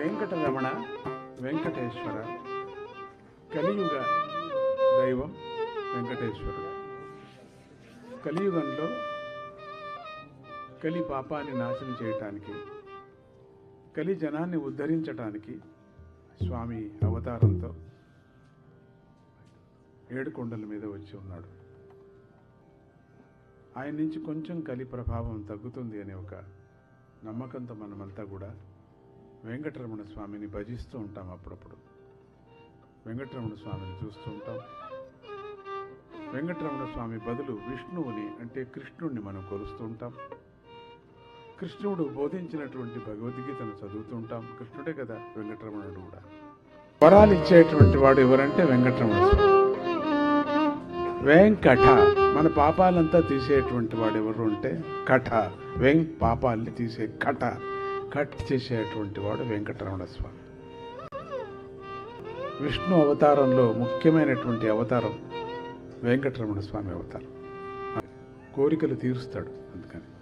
వెంకటరమణ వెంకటేశ్వర కలియుగ దైవం వెంకటేశ్వరుడు కలియుగంలో కలి పాపాన్ని నాశనం చేయటానికి కలి జనాన్ని ఉద్ధరించటానికి స్వామి అవతారంతో ఏడుకొండల మీద వచ్చి ఉన్నాడు. ఆయన నుంచి కొంచెం కలి ప్రభావం తగ్గుతుంది అనే ఒక నమ్మకంతో మనమంతా కూడా వెంకటరమణ స్వామిని భజిస్తూ ఉంటాం అప్పుడప్పుడు. వెంకటరమణ స్వామిని చూస్తూ ఉంటాం. వెంకటరమణ స్వామి బదులు విష్ణువుని అంటే కృష్ణుడిని మనం కొలుస్తూ ఉంటాం. కృష్ణుడు బోధించినటువంటి భగవద్గీతను చదువుతూ ఉంటాం. కృష్ణుడే కదా వెంకటరమణుడు కూడా. వరాలు ఇచ్చేటువంటి వాడు ఎవరంటే వెంకటరమణ స్వామి. వెంకట మన పాపాలంతా తీసేటువంటి వాడు ఎవరు అంటే కఠ. వెం పాపాల్ని తీసే కఠ. కట్ చేసేటువంటి వాడు వెంకటరమణ స్వామి. విష్ణు అవతారంలో ముఖ్యమైనటువంటి అవతారం వెంకటరమణ స్వామి అవతారం. కోరికలు తీరుస్తాడు అందుకని.